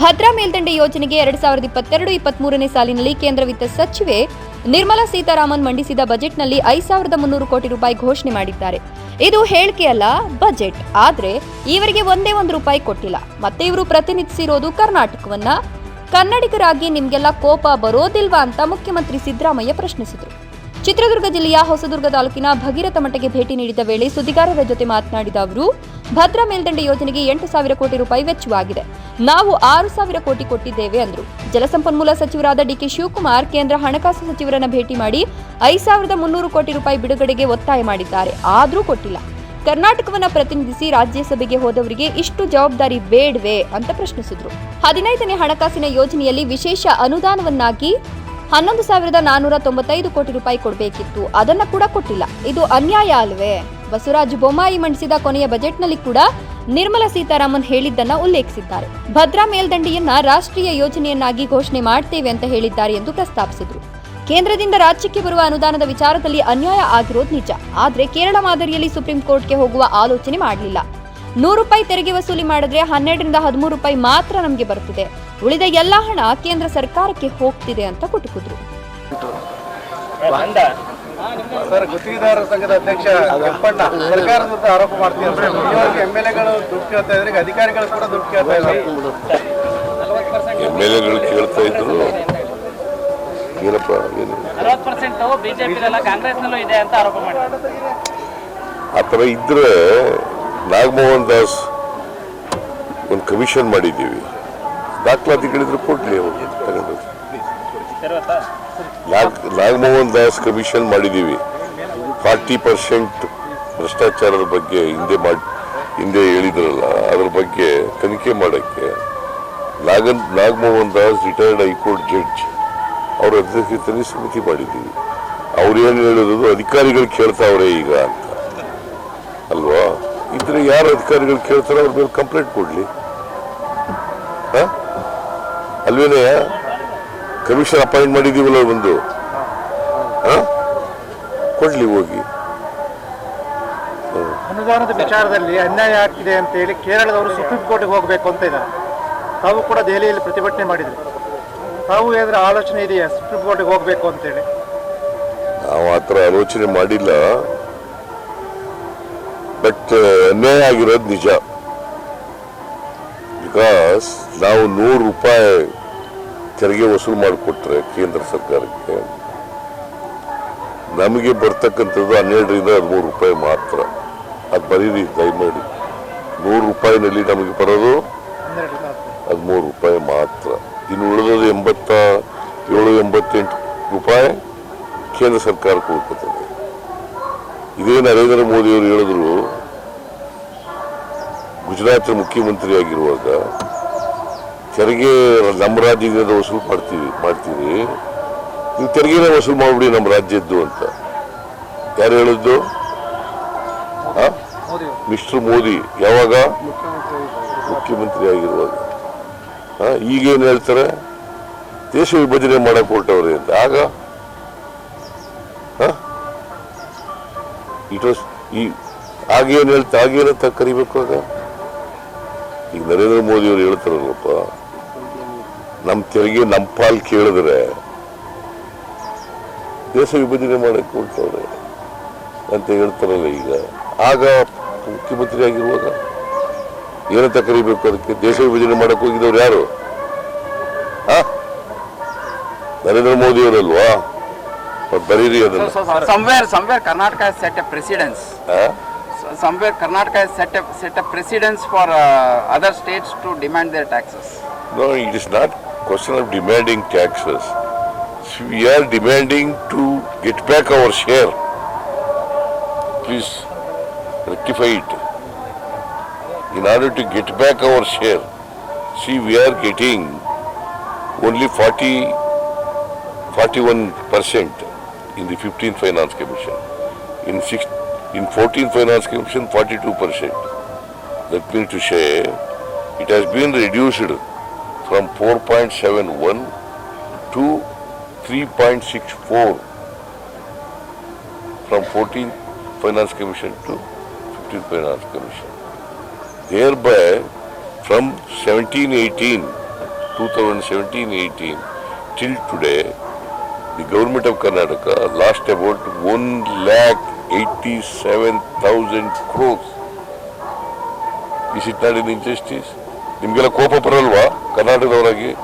ಭದ್ರಾ ಮೇಲ್ದಂಡೆ ಯೋಜನೆಗೆ ಎರಡ್ ಸಾವಿರದ ಇಪ್ಪತ್ತೆರಡು, ಇಪ್ಪತ್ಮೂರನೇ ಸಾಲಿನಲ್ಲಿ ಕೇಂದ್ರ ವಿತ್ತ ಸಚಿವೆ ನಿರ್ಮಲಾ ಸೀತಾರಾಮನ್ ಮಂಡಿಸಿದ ಬಜೆಟ್ನಲ್ಲಿ ಐದು ಸಾವಿರದ ಮುನ್ನೂರು ಕೋಟಿ ರೂಪಾಯಿ ಘೋಷಣೆ ಮಾಡಿದ್ದಾರೆ. ಇದು ಹೇಳಿಕೆಯಲ್ಲ ಬಜೆಟ್. ಆದ್ರೆ ಇವರಿಗೆ ಒಂದೇ ಒಂದು ರೂಪಾಯಿ ಕೊಟ್ಟಿಲ್ಲ. ಮತ್ತೆ ಇವರು ಪ್ರತಿನಿಧಿಸಿರೋದು ಕರ್ನಾಟಕವನ್ನ. ಕನ್ನಡಿಗರಾಗಿ ನಿಮ್ಗೆಲ್ಲ ಕೋಪ ಬರೋದಿಲ್ವಾ ಅಂತ ಮುಖ್ಯಮಂತ್ರಿ ಸಿದ್ದರಾಮಯ್ಯ ಪ್ರಶ್ನಿಸಿದರು. ಚಿತ್ರದುರ್ಗ ಜಿಲ್ಲೆಯ ಹೊಸದುರ್ಗ ತಾಲೂಕಿನ ಭಗೀರಥ ಮಠಕ್ಕೆ ಭೇಟಿ ನೀಡಿದ ವೇಳೆ ಸುದ್ದಿಗಾರರ ಜೊತೆ ಮಾತನಾಡಿದ ಅವರು, ಭದ್ರಾ ಮೇಲ್ದಂಡೆ ಯೋಜನೆಗೆ ಎಂಟು ಸಾವಿರ ಕೋಟಿ ರೂಪಾಯಿ ವೆಚ್ಚವಾಗಿದೆ. ನಾವು ಆರು ಸಾವಿರ ಕೋಟಿ ಕೊಟ್ಟಿದ್ದೇವೆ ಅಂದರು. ಜಲಸಂಪನ್ಮೂಲ ಸಚಿವರಾದ ಡಿಕೆ ಶಿವಕುಮಾರ್ ಕೇಂದ್ರ ಹಣಕಾಸು ಸಚಿವರನ್ನ ಭೇಟಿ ಮಾಡಿ ಐದು ಸಾವಿರದ ಮುನ್ನೂರು ಕೋಟಿ ರೂಪಾಯಿ ಬಿಡುಗಡೆಗೆ ಒತ್ತಾಯ ಮಾಡಿದ್ದಾರೆ. ಆದರೂ ಕೊಟ್ಟಿಲ್ಲ. ಕರ್ನಾಟಕವನ್ನ ಪ್ರತಿನಿಧಿಸಿ ರಾಜ್ಯಸಭೆಗೆ ಹೋದವರಿಗೆ ಇಷ್ಟು ಜವಾಬ್ದಾರಿ ಬೇಡವೆ ಅಂತ ಪ್ರಶ್ನಿಸಿದ್ರು. ಹದಿನೈದನೇ ಹಣಕಾಸಿನ ಯೋಜನೆಯಲ್ಲಿ ವಿಶೇಷ ಅನುದಾನವನ್ನಾಗಿ ಹನ್ನೊಂದು ಸಾವಿರದ ನಾನೂರ ತೊಂಬತ್ತೈದು ಕೋಟಿ ರೂಪಾಯಿ ಕೊಡಬೇಕಿತ್ತು. ಅದನ್ನ ಕೂಡ ಕೊಟ್ಟಿಲ್ಲ. ಇದು ಅನ್ಯಾಯ ಅಲ್ವೇ? ಬಸವರಾಜ ಬೊಮ್ಮಾಯಿ ಮಂಡಿಸಿದ ಕೊನೆಯ ಬಜೆಟ್ನಲ್ಲಿ ಕೂಡ ನಿರ್ಮಲಾ ಸೀತಾರಾಮನ್ ಹೇಳಿದ್ದನ್ನ ಉಲ್ಲೇಖಿಸಿದ್ದಾರೆ. ಭದ್ರಾ ಮೇಲ್ದಂಡೆಯನ್ನ ರಾಷ್ಟ್ರೀಯ ಯೋಜನೆಯನ್ನಾಗಿ ಘೋಷಣೆ ಮಾಡ್ತೇವೆ ಅಂತ ಹೇಳಿದ್ದಾರೆ ಎಂದು ಪ್ರಸ್ತಾಪಿಸಿದರು. ಕೇಂದ್ರದಿಂದ ರಾಜ್ಯಕ್ಕೆ ಬರುವ ಅನುದಾನದ ವಿಚಾರದಲ್ಲಿ ಅನ್ಯಾಯ ಆಗಿರೋದು ನಿಜ. ಆದ್ರೆ ಕೇರಳ ಮಾದರಿಯಲ್ಲಿ ಸುಪ್ರೀಂ ಕೋರ್ಟ್ಗೆ ಹೋಗುವ ಆಲೋಚನೆ ಮಾಡಲಿಲ್ಲ. ನೂರು ರೂಪಾಯಿ ತೆರಿಗೆ ವಸೂಲಿ ಮಾಡಿದ್ರೆ ಹನ್ನೆರಡರಿಂದ ಹದಿಮೂರು ರೂಪಾಯಿ ಮಾತ್ರ ನಮಗೆ ಬರುತ್ತಿದೆ ಉಳಿದ ಎಲ್ಲಾ ಹಣ ಕೇಂದ್ರ ಸರ್ಕಾರಕ್ಕೆ ಹೋಗ್ತಿದೆ ಅಂತ ಕುಟುಕಿದ್ರು. ಸರ್ ಗುತ್ತಿಗೆದಾರರ ಸಂಘದ ಅಧ್ಯಕ್ಷ ಕೆಂಪಣ್ಣ ಸರ್ಕಾರದ ವಿರುದ್ಧ ಆರೋಪ ಮಾಡ್ತೀವಿ ಮುಖ್ಯವಾಗಿ ಎಂ ಎಲ್ ಎಗಳು ದುಡ್ಡು ಕೇಳ್ತಾ ಇದ್ರೆ ಅಧಿಕಾರಿಗಳು ಕೂಡ ದುಡ್ಡು ಕೇಳ್ತಾ ಇದ್ದಾರೆ. ಎಂ ಎಲ್ ಎಗಳು ಕೇಳ್ತಾ ಇದ್ರು. ಏನಪ್ಪ ಆ ಥರ ಇದ್ರೆ ನಾಗಮೋಹನ್ ದಾಸ್ ಒಂದು ಕಮಿಷನ್ ಮಾಡಿದ್ದೀವಿ. ದಾಖಲಾತಿಗಳಿದ್ರೆ ಕೊಡ್ಲಿ ಅವರು ತಗೊಂಡು ನಾಗ್ ನಾಗಮೋಹನ್ ದಾಸ್ ಕಮಿಷನ್ ಮಾಡಿದ್ದೀವಿ ಫಾರ್ಟಿ ಪರ್ಸೆಂಟ್ ಭ್ರಷ್ಟಾಚಾರದ ಬಗ್ಗೆ ಹಿಂದೆ ಮಾಡಿ, ಹಿಂದೆ ಹೇಳಿದ್ರಲ್ಲ, ಅದ್ರ ಬಗ್ಗೆ ತನಿಖೆ ಮಾಡೋಕ್ಕೆ Nagan Nagamohan Das retired high court judge ಅವ್ರ ಅಧ್ಯಕ್ಷತೆಯಲ್ಲಿ ಸಮಿತಿ ಮಾಡಿದ್ದೀವಿ. ಏನು ಹೇಳಿರೋದು ಅಧಿಕಾರಿಗಳು ಕೇಳ್ತಾವ್ರೆ ಈಗ ಅಂತ. ಅಲ್ವಾ? ಇದ್ರೆ ಯಾರು ಅಧಿಕಾರಿಗಳು ಕೇಳ್ತಾರೋ ಅವ್ರ ಮೇಲೆ ಕಂಪ್ಲೇಂಟ್ ಕೊಡ್ಲಿ. ಹ? ಕಮಿಷನ್ ಅಪಾಯಿಂಟ್ ಮಾಡಿದೀವಲ್ಲ ಒಂದು? ಕೊಡ್ಲಿ ಹೋಗಿ. ಅನುದಾನದ ವಿಚಾರದಲ್ಲಿ ಅನ್ಯಾಯ ಆಗ್ತಿದೆ ಅಂತ ಹೇಳಿ ಕೇರಳದವರು ಸುಪ್ರೀಂ ಕೋರ್ಟ್ಗೆ ಹೋಗಬೇಕು ಅಂತ ಇದ್ದಾರೆ. ತಾವು ಕೂಡ ದೆಹಲಿಯಲ್ಲಿ ಪ್ರತಿಭಟನೆ ಮಾಡಿದ್ರು. ತಾವು ಏನಾದ್ರೂ ಆಲೋಚನೆ ಇದೆಯಾ ಸುಪ್ರೀಂ ಕೋರ್ಟ್ಗೆ ಹೋಗಬೇಕು ಅಂತೇಳಿ ನಾವು ಆ ಥರ ಆಲೋಚನೆ ಮಾಡಿಲ್ಲ. ಬಟ್ ಅನ್ಯಾಯ ಆಗಿರೋದು ನಿಜ. ಬಿಕಾಸ್ ನಾವು ನೂರು ರೂಪಾಯಿ ತೆರಿಗೆ ವಸೂಲು ಮಾಡಿಕೊಟ್ರೆ ಕೇಂದ್ರ ಸರ್ಕಾರಕ್ಕೆ ನಮಗೆ ಬರ್ತಕ್ಕಂಥದ್ದು ಹನ್ನೆರಡರಿಂದ ಹದಿಮೂರು ರೂಪಾಯಿ ಮಾತ್ರ. ಅದು ಬರೀರಿ, ದಯಮಾಡಿ. ನೂರು ರೂಪಾಯಿನಲ್ಲಿ ನಮಗೆ ಬರೋದು. ಹದಿಮೂರು ರೂಪಾಯಿ ಮಾತ್ರ. ಇನ್ನು ಉಳಿದದ್ದು ಎಂಬತ್ತ ಏಳು, ಎಂಬತ್ತೆಂಟು ರೂಪಾಯಿ ಕೇಂದ್ರ ಸರ್ಕಾರ ಕೊಡ್ಕೊತದೆ ಇದೇ ನರೇಂದ್ರ ಮೋದಿಯವರು ಹೇಳಿದ್ರು ಗುಜರಾತ್ ಮುಖ್ಯಮಂತ್ರಿ ಆಗಿರುವಾಗ ತೆರಿಗೆ ನಮ್ಮ ರಾಜ್ಯದಿಂದ ವಸೂಲು ಮಾಡ್ತೀವಿ ಮಾಡ್ತೀವಿ. ನೀವು ತೆರಿಗೆನ ವಸೂಲು ಮಾಡಿಬಿಡಿ ನಮ್ಮ ರಾಜ್ಯದ್ದು ಅಂತ. ಯಾರು ಹೇಳಿದ್ದು? ಮಿಸ್ಟರ್ ಮೋದಿ. ಯಾವಾಗ? ಮುಖ್ಯಮಂತ್ರಿ ಆಗಿರುವಾಗ. ಈಗೇನು ಹೇಳ್ತಾರೆ? ದೇಶ ವಿಭಜನೆ ಮಾಡಕ್ ಹೊರಟವ್ರೆ ಅಂತ. ಆಗ? ಇಟ್ ವಾಸ್ ಈ ಆಗೇನು ಹೇಳ್ತಾ ಆಗೇನಂತ ಕರಿಬೇಕು ಆಗ? ಈಗ ನರೇಂದ್ರ ಮೋದಿ ಅವರು ಹೇಳ್ತಾರಲ್ಲಪ್ಪ. ನಮ್ಮ ತೆರಿಗೆ ನಮ್ಮ ಪಾಲ್ ಕೇಳಿದ್ರೆ ದೇಶ ವಿಭಜನೆ ಮಾಡಕ್ಕೆ ಕೂತ ಅಂತ ಹೇಳ್ತಾರದು ಈಗ. ಆಗ ಪುತ್ರಿಬೃತಿಯಾಗಿರ್ಬೋದು ಏನೇ ತಕರಿಬೇಕು ಅದಕ್ಕೆ? ದೇಶ ವಿಭಜನೆ ಮಾಡೋಕ್ ಹೋಗಿದವ್ರು ಯಾರು? ಹಾ ನರೇಂದ್ರ ಮೋದಿ ಅವರಲ್ವಾ ಅಲ್ವಾ ಬರೀ ರೀ somewhere some Karnataka set up precedence somewhere Karnataka set up set up precedence for other states to demand they taxes go it is that question of demanding taxes. We are demanding to get back our share. Please rectify it. In order to get back our share, see, we are getting only 40, 41 percent in the 15th Finance Commission. In six, in 14th Finance Commission, 42 percent. That means to say, it has been reduced from 4.71 to 3.64 from 14th Finance Commission to 15th Finance Commission. Thereby, from 1718 2017-18 till today, the government of Karnataka lost about 1 lakh 87,000 crores. Is it not an injustice? ನಿಮಗೆಲ್ಲ ಕೋಪ ಬರಲ್ವಾ? ಕರ್ನಾಟಕದವರಾಗಿ?